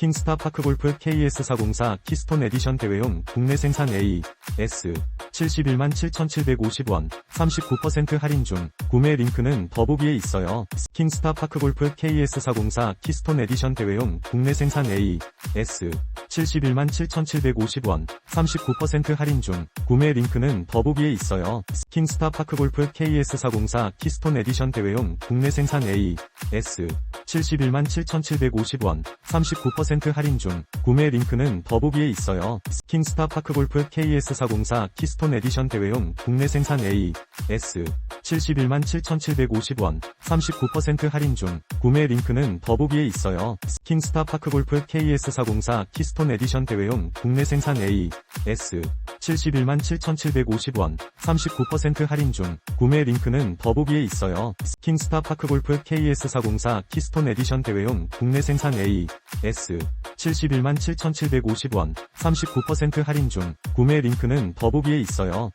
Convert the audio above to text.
킹스타 파크골프 KS404 키스톤 에디션 대회용 국내 생산 A, S 71만 7,750원 39% 할인 중 구매 링크는 더보기에 있어요. 킹스타 파크골프 KS404 키스톤 에디션 대회용 국내 생산 A, S 71만 7,750원 39% 할인 중 구매 링크는 더보기에 있어요. 킹스타 파크골프 KS404 키스톤 에디션 대회용 국내 생산 A, S 71만 7,750원 39% 할인 중 구매 링크는 더보기에 있어요. 킹스타 파크골프 KS404 키스톤 에디션 대회용 국내 생산 A, S 71만 7,750원 39% 할인 중 구매 링크는 더보기에 있어요. 킹스타 파크골프 KS404 키스톤 에디션 대회용 국내 생산 A, S 71만 7,750원 39% 할인 중 구매 링크는 더보기에 있어요. 킹스타 파크골프 KS404 키스톤 에디션 대회용 국내 생산 A, S 71만 7,750원 39% 할인 중 구매 링크는 더보기에 있어요.